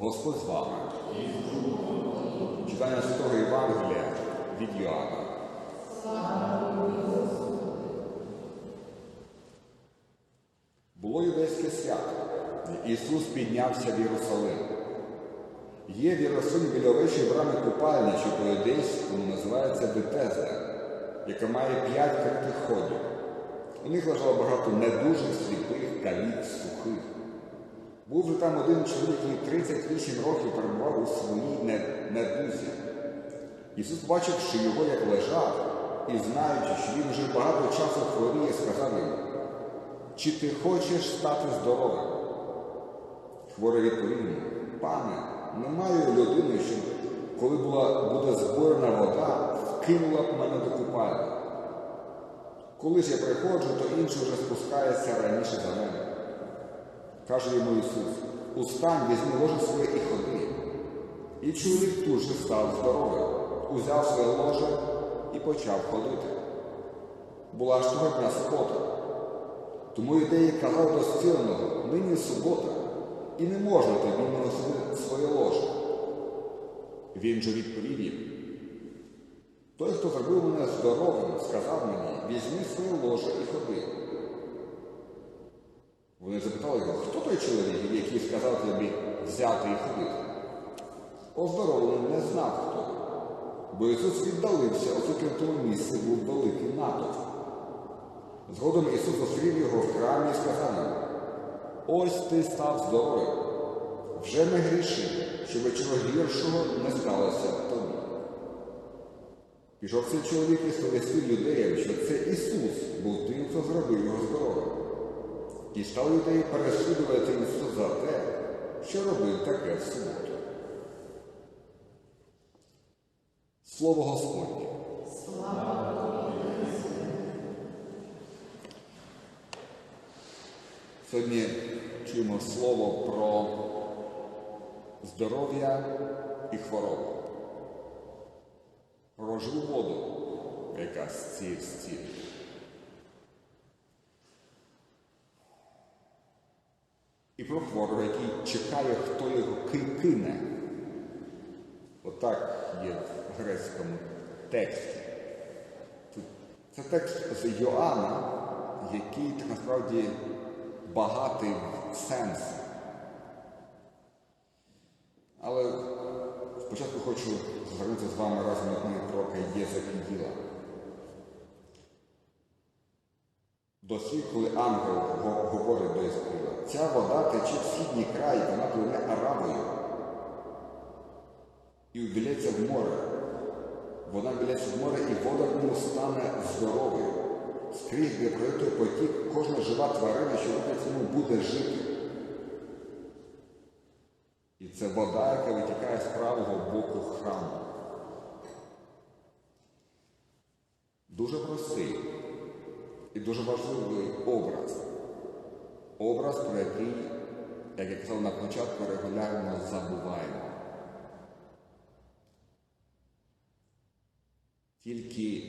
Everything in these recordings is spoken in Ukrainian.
Господь з вами. Читання Святого Євангелія від Йоанна. Було юдейське свято. Ісус піднявся в Єрусалим. Є в Єрусалимі біля овечої брами купальня, що по-юдейському називається Бетезда, яка має п'ять критих ходів. У них лежало багато недужих, сліпих, каліт, сухих. Був же там один чоловік, який 38 років перебував у своїй не- недузі. Ісус, бачивши його, як лежав, і знаючи, що він вже багато часу хворіє, сказав йому, чи ти хочеш стати здоровим? Хворий відповів йому, пане, не маю людини, що коли була, буде зборена вода, вкинула б мене до купальні. Коли ж я приходжу, то інший вже спускається раніше за мене. Каже йому Ісус, устань, візьми ложе своє і ходи. І чоловік тут же став здоровим, узяв своє ложе і почав ходити. Була ж того дня субота. Тому ідеї казав до зціленого, нині субота, і не можна тобі носити своє ложе. Він же відповів їм, той, хто зробив мене здоровим, сказав мені, візьми своє ложе і ходи. Вони запитали його, хто той чоловік, який сказав тобі взяти і ходити? Оздоровлений не знав хто. Бо Ісус віддалився, оскільки в тому місці був великий натовп. Згодом Ісус зустрів його в храмі і сказав йому, ось ти став здоровим. Вже не гріши, щоб чого гіршого не сталося тобі. Пішов цей чоловік і сповістив юдеям, що це Ісус був тим, хто зробив його здоровим. І стали юдеї переслідувати Ісуса за те, що робив таке в суботу. Слово Господнє. Сьогодні чуємо слово про здоров'я і хворобу, про живу воду, яка зціє стіль. І про хворого, який чекає, хто його ки- кине. Отак є в грецькому тексті. Це текст з Йоанна, який насправді багатий в сенс. Але спочатку хочу звернутися з вами разом до книги пророка Слів, коли ангел говорить до Єзекіїла, ця вода тече в східній край, вона пливе Аравою і вбілється в море. Вона вбілється в море, і вода в ньому стане здоровою. Скрізь, де пройде потік, кожна жива тварина, що рухається в ньому, буде жити. І це вода, яка витікає з правого боку храму. Дуже простий і дуже важливий образ. Образ, про який, як я казав на початку, регулярно забуваємо. Тільки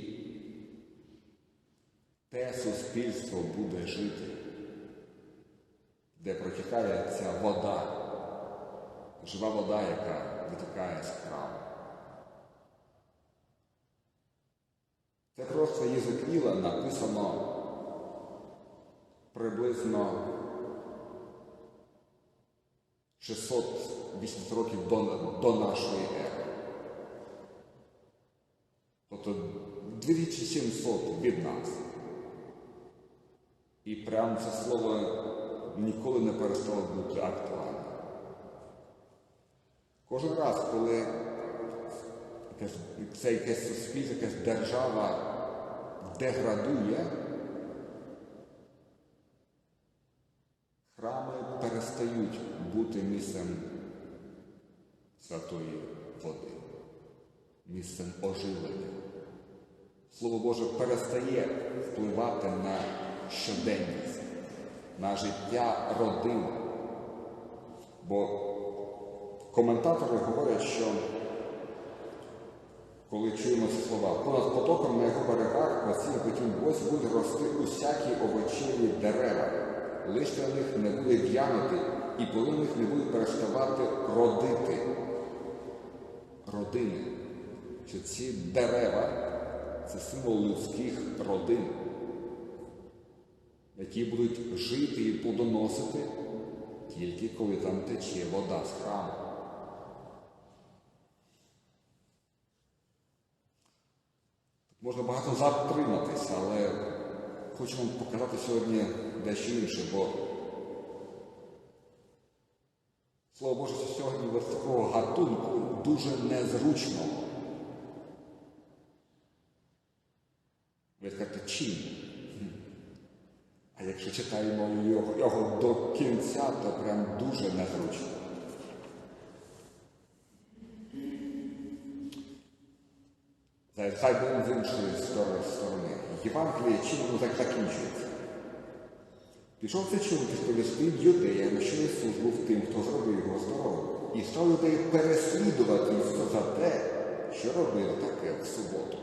те суспільство буде жити, де протікає ця вода, жива вода, яка витікає з храму. Це просто Єзекіла написано приблизно 680 років до, до нашої ери. Тобто 2700 від нас. І прямо це слово ніколи не перестало бути актуальним. Кожен раз, коли це якесь суспільство, якась держава деградує, перестають бути місцем святої води, місцем оживлення. Слово Боже перестає впливати на щоденність, на життя родин. Бо коментатори говорять, що коли чуємо ці слова, понад потоком на його берегах посів потім ось будуть рости усякі овочеві дерева, листя на них не буде в'янути, і їх не будуть переставати родити родини, що ці дерева це символ людських родин, які будуть жити і плодоносити тільки коли там тече вода з храму. Можна багато затриматися, але хочу вам показати сьогодні дещо інше, бо Слово Боже, сьогодні в такого гатунку дуже незручно. Ви скажете, чим? А якщо читаємо його, його до кінця, то прям дуже незручно. Хай будемо з іншої сторони. Євангеліє чим воно так закінчується? Пішов це чоловік сповісти юдеям, що Ісус був тим, хто зробив його здоровим, і став людей переслідувати Ісуса за те, що робив таке в суботу.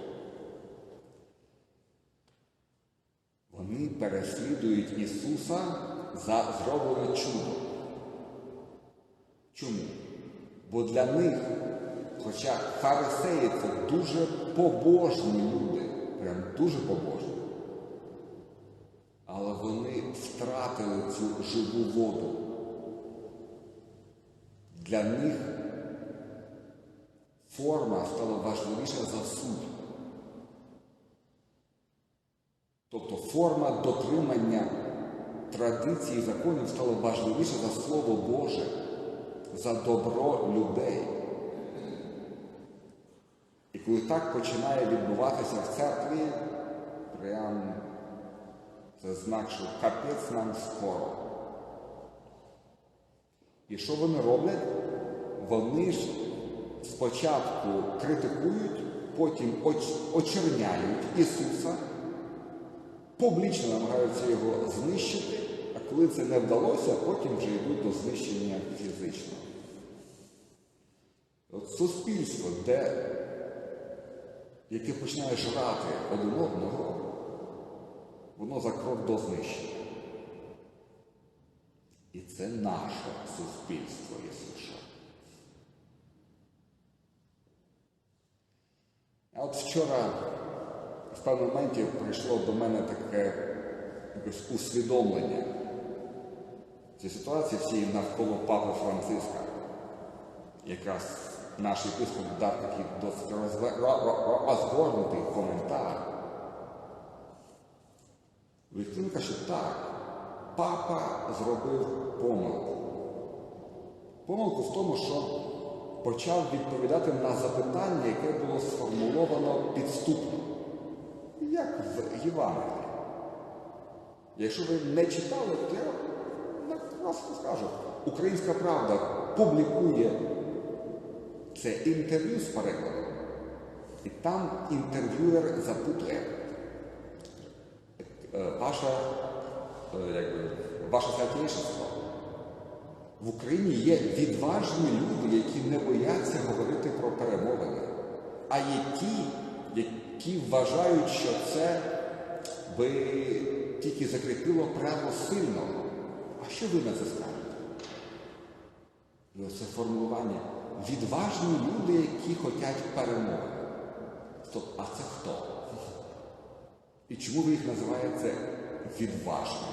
Вони переслідують Ісуса за зроблене чудо. Чому? Бо для них, хоча фарисеї це дуже побожні люди, прям дуже побожні, але вони втратили цю живу воду. Для них форма стала важливіша за суть. Тобто форма дотримання традицій і законів стала важливіша за Слово Боже, за добро людей. Коли так починає відбуватися в церкві, прям це знак, що капець нам скоро. І що вони роблять? Вони ж спочатку критикують, потім очерняють Ісуса, публічно намагаються його знищити, а коли це не вдалося, потім вже йдуть до знищення фізичного. От Суспільство, де, яке починає жрати один одного, воно за крок до знищення. І це наше суспільство є США. А от вчора в певному моменті прийшло до мене таке якось усвідомлення цієї ситуації всі навколо Папи Франциска. Якраз наш єпископ дав такий досить розгорнутий коментар. Він каже, так, папа зробив помилку. Помилку в тому, що почав відповідати на запитання, яке було сформульовано підступно. Як в Євангелії. Якщо ви не читали, то я вас скажу. Українська правда публікує це інтерв'ю з перекладом. І там інтерв'юер запитує. Ваша, якби, ваше святейшество, в Україні є відважні люди, які не бояться говорити про перемовини, а які, які вважають, що це би тільки закріпило право сильного. А що ви на це скажете? І оце формулювання. Відважні люди, які хочуть перемоги. Стоп, а це хто? І чому ви їх називаєте відважними?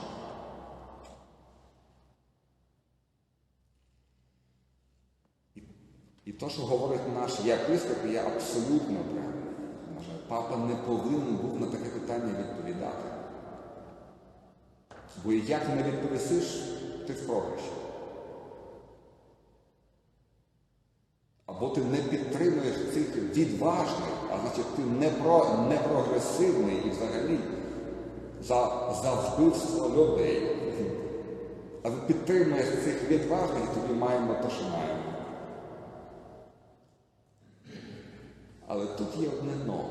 І, то, що говорить наш єпископ, є абсолютно правильно. Папа не повинен був на таке питання відповідати. Бо як не відповісиш, ти в програші. Або ти не підтримуєш цих відважних, а значить ти не, про, не прогресивний і взагалі за, за вбивство людей. А ти підтримуєш цих відважних і тобі маємо те, що маємо. Але тут є одне но.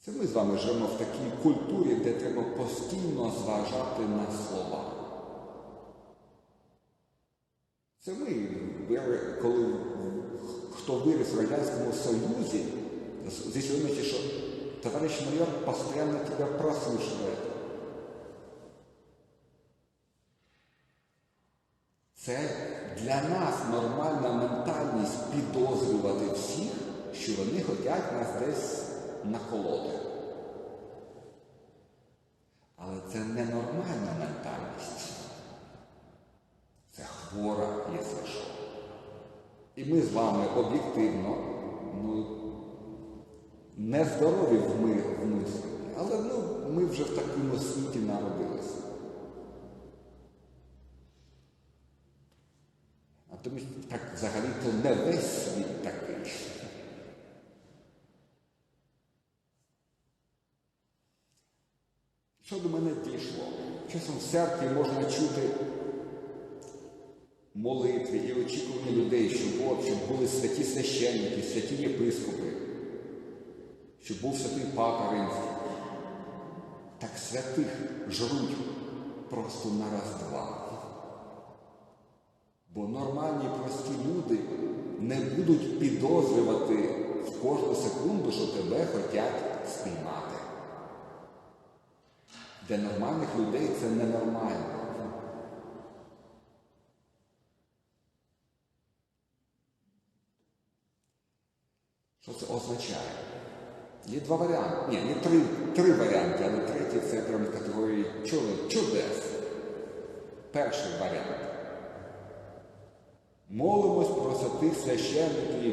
Це ми з вами живемо в такій культурі, де треба постійно зважати на слова. Це ми, коли хто виріс в Радянському Союзі, здійснюється, що товарищ майор постійно тебе прослушує. Це для нас нормальна ментальність підозрювати всіх, що вони хочуть нас десь наколоти. І ми з вами об'єктивно, ну, нездорові в ми в мисленні, але ну, ми вже в такому світі народилися. А тому так взагалі-то не весь світ такий. Що до мене дійшло? Часом в церкві можна чути молитви і очікування людей, щоб, от, щоб були святі священники, святі єпископи, щоб був святий папа римський. Так святих жруть просто на раз-два. Бо нормальні прості люди не будуть підозрювати в кожну секунду, що тебе хочуть спіймати. Для нормальних людей це ненормально. Що це означає? Є два варіанти. Ні, є три, три варіанти, але третій це прям категорії чудес. Перший варіант. Молимось про святих священників,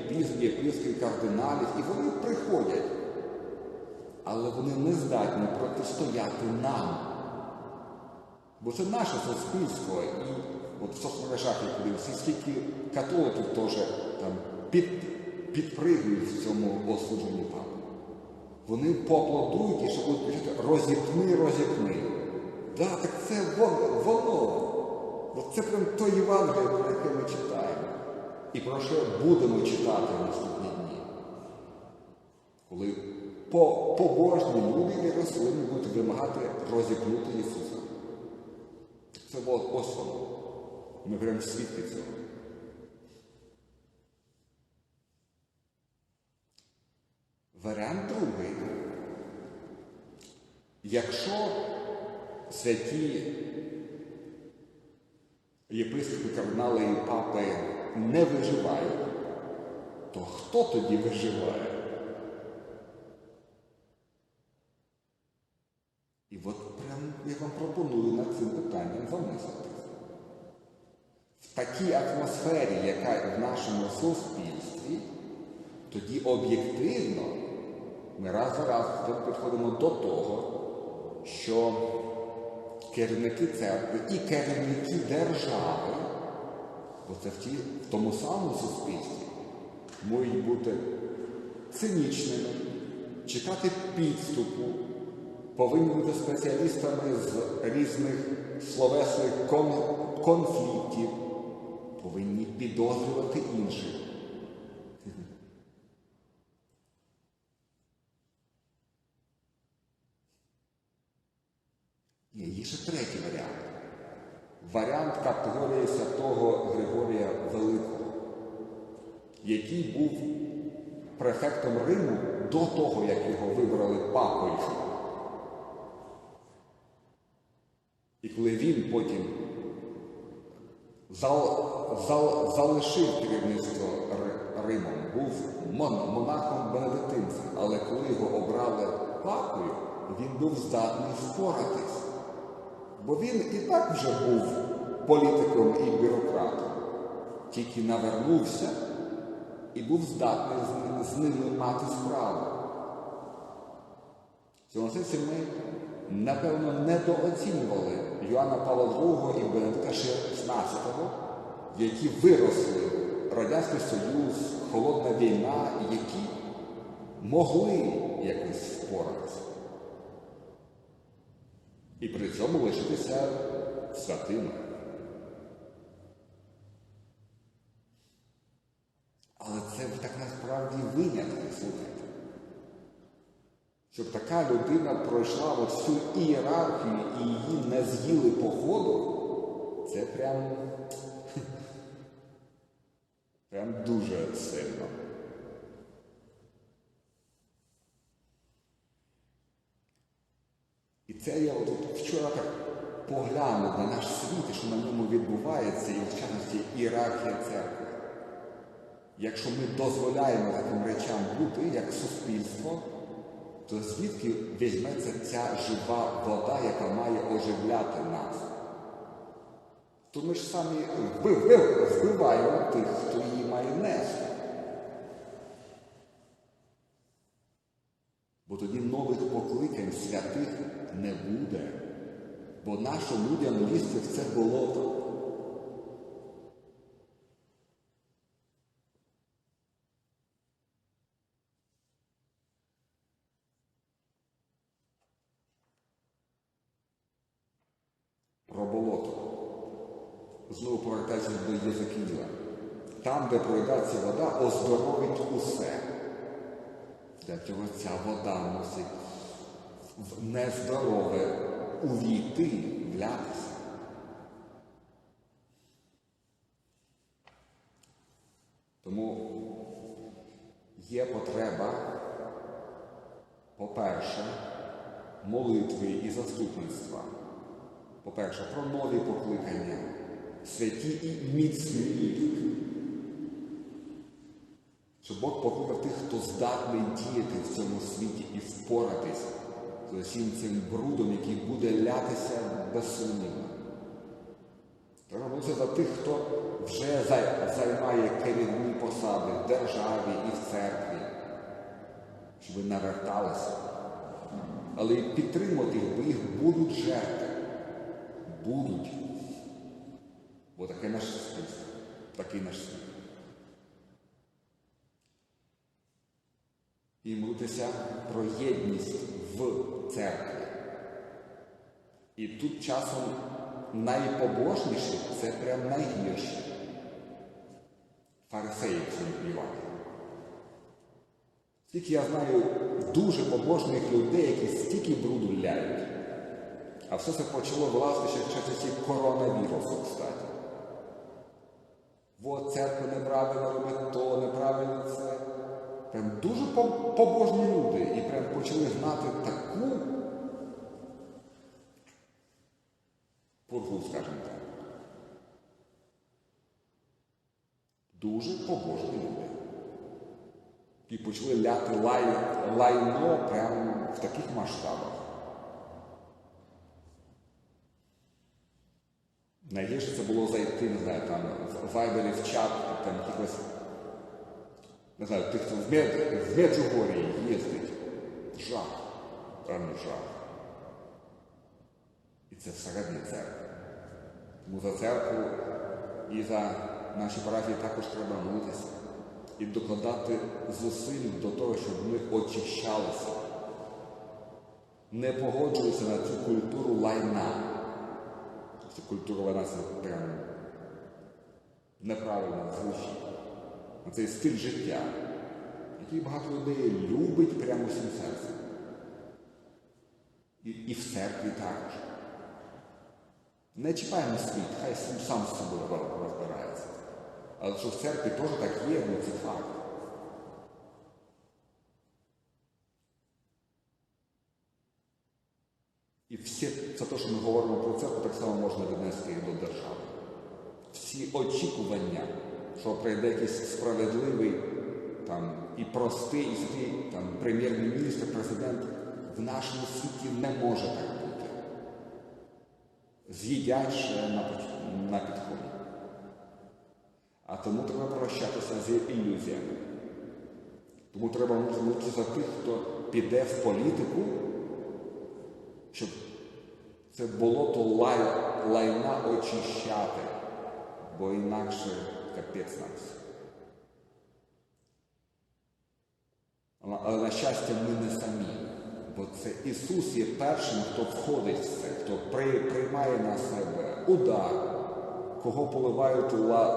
єпископів, кардиналів, і вони приходять. Але вони не здатні протистояти нам. Бо це наше суспільство. І от в соцмережах я подивився, скільки католиків теж там під, підпригують в цьому осудженні папи. Вони поаплодують і що будуть кричати розіпни, розіпни. Да, так це воно. воно. Це прям то Євангеліє, про яке ми читаємо. І про що будемо читати в наступні дні. Коли по побожні люди в Єрусалимі будуть вимагати розіпнути Ісуса. Це було ось воно. Ми прям свідки цього. Варіант другий. Якщо святі єпископи, кардинали і папи не виживають, то хто тоді виживає? І от прям я вам пропоную над цим питанням замислитися. В такій атмосфері, яка в нашому суспільстві, тоді об'єктивно ми раз за раз підходимо до того, що керівники церкви і керівники держави, бо це в, ті, в тому самому суспільстві, можуть бути цинічними, чекати підступу, повинні бути спеціалістами з різних словесних кон конфліктів, повинні підозрювати інших. Є, є ще третій варіант. Варіант категорії святого Григорія Великого, який був префектом Риму до того, як його вибрали папою. І коли він потім зал, зал, залишив керівництво Римом, був монахом бенедиктинцем, але коли його обрали папою, він був здатний впоратись. Бо він і так вже був політиком і бюрократом, тільки навернувся і був здатний з ними мати справу. В цьому сенсі ми, напевно, недооцінювали Йоанна Павла II і Бенедикта XVI, які виросли Радянський Союз, Холодна війна, які могли якось впоратися. І при цьому лишитися святими. Але це так насправді винятки, слухайте. Щоб така людина пройшла всю ієрархію і її не з'їли по ходу, це прям, прям дуже сильно. І це я от вчора так поглянуть на наш світ, і що на ньому відбувається, і в частності ієрархія церкви. Якщо ми дозволяємо таким речам бути як суспільство, то звідки візьметься ця жива вода, яка має оживляти нас? То ми ж самі вбиваємо тих, хто її має нести. Бо тоді нових покликань святих не буде, бо нашим людям лізти в це болото. Про болото. Знову повертаючись до Єзекіїла. Там, де пройдеться вода, оздоровить усе. Для цього ця вода мусить в нездорове увійти, влятися. Тому є потреба, по-перше, молитви і заступництва. По-перше, про нові покликання, святі і міцні. Щоб Бог покликав тих, хто здатний діяти в цьому світі і впоратись з усім цим брудом, який буде лятися безсумнівно. Треба молитися за тих, хто вже займає керівні посади в державі і в церкві, щоб ви наверталися. Але і підтримувати їх, бо їх будуть жертви. Будуть. Бо таке наше суспільство, такий наш світ. І молитися про єдність в церкві. І тут часом найпобожніші це прям найгірші. Фарисеї в цьому. Скільки я знаю дуже побожних людей, які стільки бруду ляють. А все це почало власне ще в часі коронавірусу, кстати. От церква неправильно робить то, неправильно це. Прям дуже побожні люди і прям почали знати таку пургу, скажімо так. Дуже побожні люди. І почали ляти лай, лайно прямо в таких масштабах. Найгірше це було зайти, не знаю, там в Вайбері в чат, там якихось, не знаю, тих, хто в, Мед, в Меджугорії їздить. Жах. Прямо жах. І це всередині церкви. Тому за церкву і за наші парафії також треба молитися. І докладати зусиль до того, щоб ми очищалися. Не погоджувалися на цю культуру лайна. Це культура вона це прям неправильно звучить. На цей стиль життя, який багато людей любить прямо всім серцем. І, і в церкві також. Не чіпаємо світ, хай сам з собою розбирається. Але що в церкві теж так є, ну це факт. І все це те, що ми говоримо про церкву, так само можна віднести і до держави. Всі очікування, що прийде якийсь справедливий там, і простий, і там, прем'єр-міністр, президент, в нашому світі не може так бути. З'їдять ще на підході. А тому треба прощатися з ілюзіями. Тому треба молитися за тих, хто піде в політику, щоб це болото лай, лайна очищати, бо інакше капець нас. Але, на щастя, ми не самі. Бо це Ісус є першим, хто входить в це, хто приймає на себе удар, кого поливають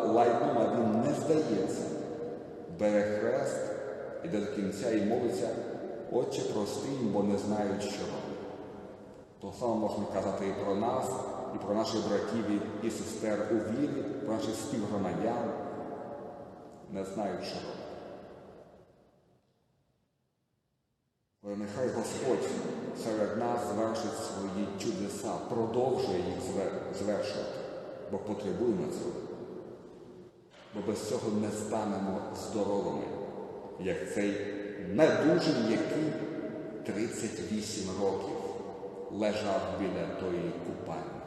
лайном, а він не здається, бере хрест, іде до кінця і молиться, Отче прости їм, бо не знають, що робить. То саме можна казати і про нас, і про наших братів і сестер у вірі, про наших співгромадян. Не знають, що робить. Але нехай Господь серед нас звершить свої чудеса, продовжує їх звер- звершувати, бо потребуємо цього. Бо без цього не станемо здоровими, як цей недужий, який 38 років лежав біля тої купальні.